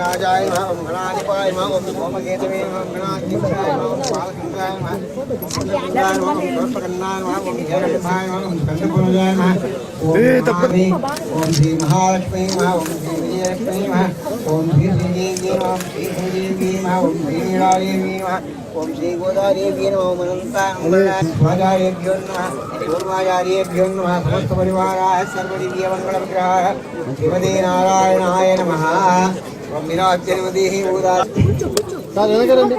ராஜாய ஓம் கணாதிபாய ஓம் ஓமகேதவே ஓம் கணாதிபாய ஓம் பாலகண்டாய ஓம் கல்பகண்டாய ஓம் ஜெயபாய ஓம் கண்டபுரஜாய ஓம் ஸ்ரீ மகாலட்சுமி ஓம் ஸ்ரீ விஜயலட்சுமி ఓం శ్రీ శ్రీదేవి ఓం శ్రీ శ్రీదేవి ఓం శ్రీ నీలాదేవి ఓం శ్రీ గోదాదేవి నమో అనంతాయ పూర్వాచార్యేభ్యో నమ సమస్త పరివారాయ సర్వదివ్యమంగళ విగ్రహాయ శ్రీమదే నారాయణాయ నమ ఓం విరాజ్యవతి ఊదా సార్ వెనకరండి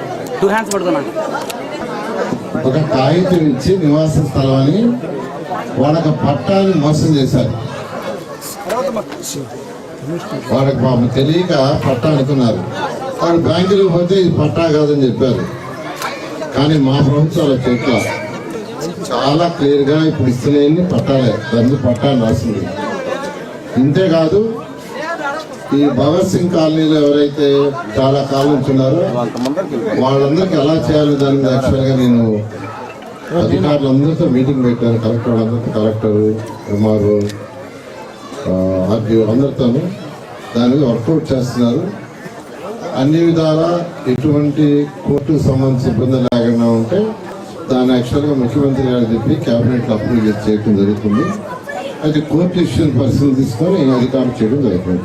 టూ హ్యాండ్స్ పడుతున్నాను ఒక కాగితం ఇచ్చి నివాస స్థలం అని వాళ్ళకి పట్టాన్ని మోసం చేశారు. వాళ్ళకి పాపం తెలియక పట్టా అనుకున్నారు. వాళ్ళు బ్యాంకులకు పోతే ఇది పట్టా కాదని చెప్పారు. కానీ మా ప్రభుత్వాల చెట్ల చాలా క్లియర్గా ఇప్పుడు ఇస్తున్నాయని పట్టాలే. దాన్ని పట్టా రాసింది ఇంతేకాదు ఈ భగత్ సింగ్ కాలనీలో ఎవరైతే చాలా కాలం నుంచి ఉన్నారో వాళ్ళందరికీ ఎలా చేయాలి దాని యాక్చువల్గా యాక్చువల్గా నేను అధికారులందరితో మీటింగ్ పెట్టాను. కలెక్టర్ వాళ్ళందరితో కలెక్టర్ ఎంఆర్ఓ ఆర్డీఓ అందరితోనూ దాని మీద వర్కౌట్ చేస్తున్నారు. అన్ని విధాలా ఎటువంటి కోర్టుకు సంబంధించి ఇబ్బంది లేకుండా ఉంటే దాన్ని యాక్చువల్గా ముఖ్యమంత్రి గారు చెప్పి క్యాబినెట్లో అప్రూవ్ చేయడం జరుగుతుంది. అయితే కోర్టు ఇష్యూ పరిస్థితి తీసుకొని అధికారం చేయడం జరుగుతుంది.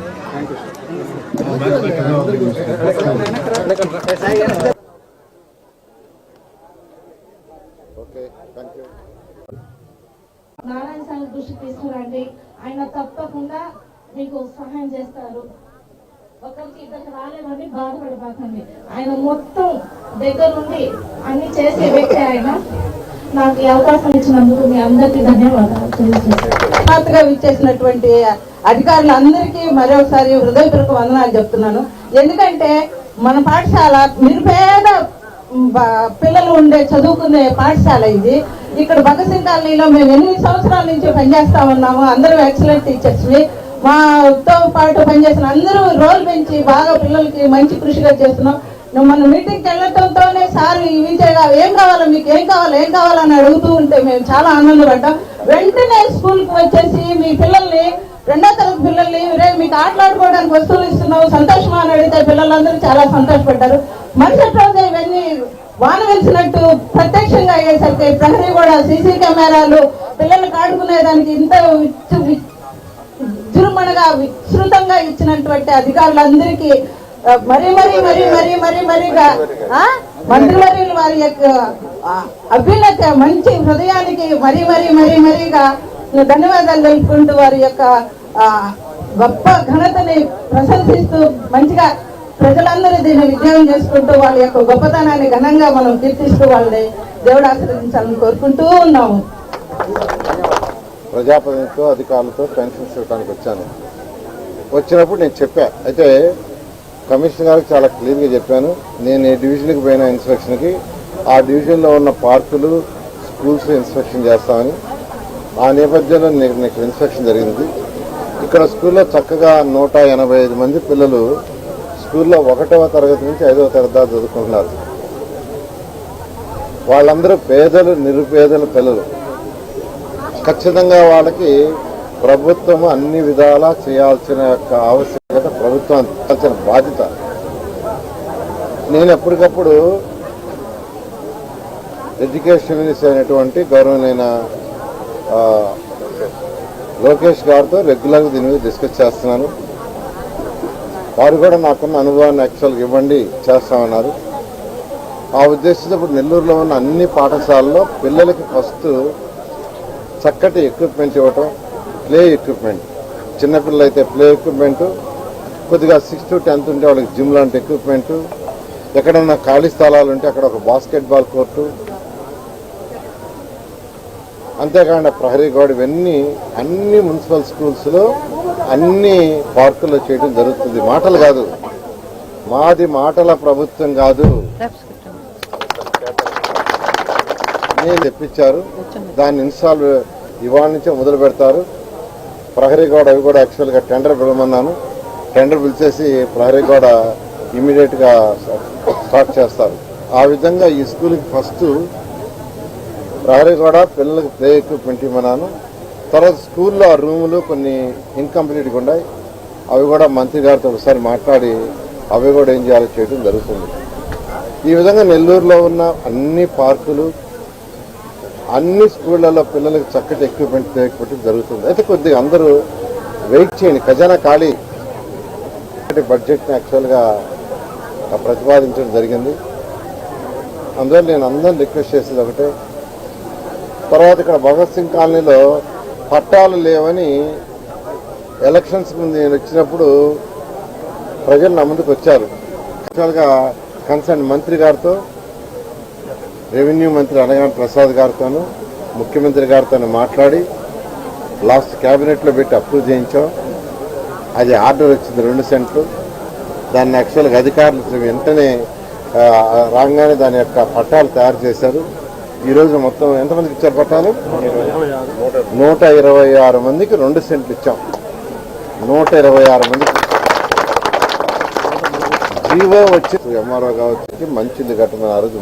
నారాయణ స్వామి దృష్టికి తీసుకురండి. ఆయన తప్పకుండా మీకు సహాయం చేస్తారు. ఒకరికి ఇద్దరికి రాలేదని బాధపడిపోకండి ఆయన మొత్తం దగ్గరుండి అన్ని చేసే వ్యక్తి ఆయన. నాకు ఈ అవకాశం ఇచ్చినందుకు మీ అందరికీ ధన్యవాదాలు. తెలియజేస్తాను విచ్చేసినటువంటి అధికారులందరికీ మరొకసారి హృదయపూర్వక వందనాలు చెప్తున్నాను. ఎందుకంటే మన పాఠశాల నిరుపేద పిల్లలు ఉండే చదువుకునే పాఠశాల ఇది. ఇక్కడ భగత్ సింగ్ కాలనీలో మేము ఎనిమిది సంవత్సరాల నుంచి పనిచేస్తా ఉన్నాము అందరూ ఎక్సలెంట్ టీచర్స్ని. మాతో పాటు పనిచేసిన అందరూ రోల్ పెంచి బాగా పిల్లలకి మంచి కృషిగా చేస్తున్నాం. మన మీటింగ్కి వెళ్ళటంతోనే సార్ ఈ విజయగా ఏం కావాలో మీకు ఏం కావాలో ఏం కావాలని అడుగుతూ ఉంటే మేము చాలా ఆనందపడ్డాం. వెంటనే స్కూల్కి వచ్చేసి మీ పిల్లల్ని రెండో తరగతి పిల్లల్ని రే మీకు ఆటలాడుకోవడానికి వస్తువులు ఇస్తున్నావు సంతోషమా? అని అడిగితే పిల్లలందరూ చాలా సంతోషపడ్డారు. మరుసటి రోజు ఇవన్నీ వాన వెలిసినట్టు ప్రత్యక్షంగా అయ్యేసరికి ప్రహరీ కూడా సీసీ కెమెరాలు పిల్లలు కాడుకునేదానికి ఇంత విజృంభణగా విస్తృతంగా ఇచ్చినటువంటి అధికారులందరికీ మరీ మరీ మరీ మరీ మరీ మరీగా మంత్రివర్యులు వారి యొక్క అభ్యున్నత మంచి హృదయానికి మరీ మరీ మరీ మరీగా ధన్యవాదాలు తెలుపుకుంటూ వారి యొక్క గొప్ప ఘనతని ప్రశంసిస్తూ మంచిగా ప్రజలందరూ దీన్ని విజయం చేసుకుంటూ వాళ్ళ యొక్క గొప్పతనాన్ని ఘనంగా మనం కీర్తిస్తూ వాళ్ళని దేవుడు ఆశీర్వదించాలని కోరుకుంటూ ఉన్నాము. ప్రజాప్రతినిధితో అధికారులతో పెన్షన్స్ ఇవ్వడానికి వచ్చాను. వచ్చినప్పుడు నేను చెప్పా. అయితే కమిషనర్ గారికి చాలా క్లియర్గా చెప్పాను. నేను ఏ డివిజన్కి పోయిన ఇన్స్పెక్షన్కి ఆ డివిజన్లో ఉన్న పార్కులు స్కూల్స్ ఇన్స్పెక్షన్ చేస్తామని. ఆ నేపథ్యంలో నేను ఇక్కడ ఇన్స్పెక్షన్ జరిగింది. ఇక్కడ స్కూల్లో చక్కగా నూట ఎనభై ఐదు మంది పిల్లలు స్కూల్లో ఒకటవ తరగతి నుంచి ఐదవ తరగతి దాకా చదువుకుంటున్నారు. వాళ్ళందరూ పేదలు నిరుపేదల పిల్లలు. ఖచ్చితంగా వాళ్ళకి ప్రభుత్వం అన్ని విధాలా చేయాల్సిన యొక్క ఆవశ్యకత ప్రభుత్వం అందించాల్సిన బాధ్యత. నేను ఎప్పటికప్పుడు ఎడ్యుకేషన్ మినిస్టర్ అయినటువంటి గౌరవనైన లోకేష్ గారితో రెగ్యులర్గా దీని మీద డిస్కస్ చేస్తున్నాను. వారు కూడా నాకున్న అనుభవాన్ని యాక్చువల్గా ఇవ్వండి చేస్తామన్నారు. ఆ ఉద్దేశంతో ఇప్పుడు నెల్లూరులో ఉన్న అన్ని పాఠశాలల్లో పిల్లలకి ఫస్ట్ చక్కటి ఎక్విప్మెంట్ ఇవ్వటం ప్లే ఎక్విప్మెంట్ చిన్నపిల్లలు అయితే ప్లే ఎక్విప్మెంట్ కొద్దిగా సిక్స్ టు టెన్త్ ఉంటే వాళ్ళకి జిమ్ లాంటి ఎక్విప్మెంట్ ఎక్కడన్నా ఖాళీ స్థలాలు ఉంటే అక్కడ ఒక బాస్కెట్బాల్ కోర్టు అంతేకాకుండా ప్రహరీ గోడ ఇవన్నీ అన్ని మున్సిపల్ స్కూల్స్లో అన్ని పార్కుల్లో చేయడం జరుగుతుంది. మాటలు కాదు. మాది మాటల ప్రభుత్వం కాదు. నేను తెప్పించారు. దాన్ని ఇన్స్టాల్ ఇవాళ నుంచే మొదలు పెడతారు. ప్రహరీ గోడ అవి కూడా యాక్చువల్గా టెండర్ పిలవమన్నాను. టెండర్ పిలిచేసి ప్రహరీ గోడ ఇమీడియట్గా స్టార్ట్ చేస్తారు. ఆ విధంగా ఈ స్కూల్కి ఫస్ట్ ప్రహరీ కూడా పిల్లలకు ప్లే ఎక్విప్మెంట్ ఇవ్వమన్నాను. తర్వాత స్కూల్లో ఆ రూములు కొన్ని ఇన్కంప్లీట్గా ఉన్నాయి అవి కూడా మంత్రి గారితో ఒకసారి మాట్లాడి అవి కూడా ఏం చేయాలో చేయడం జరుగుతుంది. ఈ విధంగా నెల్లూరులో ఉన్న అన్ని పార్కులు అన్ని స్కూళ్ళల్లో పిల్లలకు చక్కటి ఎక్విప్మెంట్ లేకపోవడం జరుగుతుంది. అయితే కొద్దిగా అందరూ వెయిట్ చేయండి. ఖజానా ఖాళీ. బడ్జెట్ని యాక్చువల్గా ప్రతిపాదించడం జరిగింది. అందువల్ల నేను అందరిని రిక్వెస్ట్ చేసేది ఒకటే. తర్వాత ఇక్కడ భగత్ సింగ్ కాలనీలో పట్టాలు లేవని ఎలక్షన్స్ ముందు నేను వచ్చినప్పుడు ప్రజలు నా ముందుకు వచ్చారు. యాక్చువల్గా కన్సర్న్ మంత్రి గారితో రెవెన్యూ మంత్రి అనగాని ప్రసాద్ గారితోనూ ముఖ్యమంత్రి గారితో మాట్లాడి లాస్ట్ క్యాబినెట్లో పెట్టి అప్రూవ్ చేయించాం. అది ఆర్డర్ వచ్చింది రెండు సెంట్లు. దాన్ని యాక్చువల్గా అధికారులు వెంటనే రాగానే దాని యొక్క పట్టాలు తయారు చేశారు. ఈరోజు మొత్తం ఎంతమందికి ఇచ్చారు పట్టాలు? నూట ఇరవై ఆరు మందికి రెండు సెంట్లు ఇచ్చాం. నూట ఇరవై ఆరు మందికి. జీవో వచ్చి ఎంఆర్ఓ కావచ్చు మంచిది కట్టమని ఆ రోజు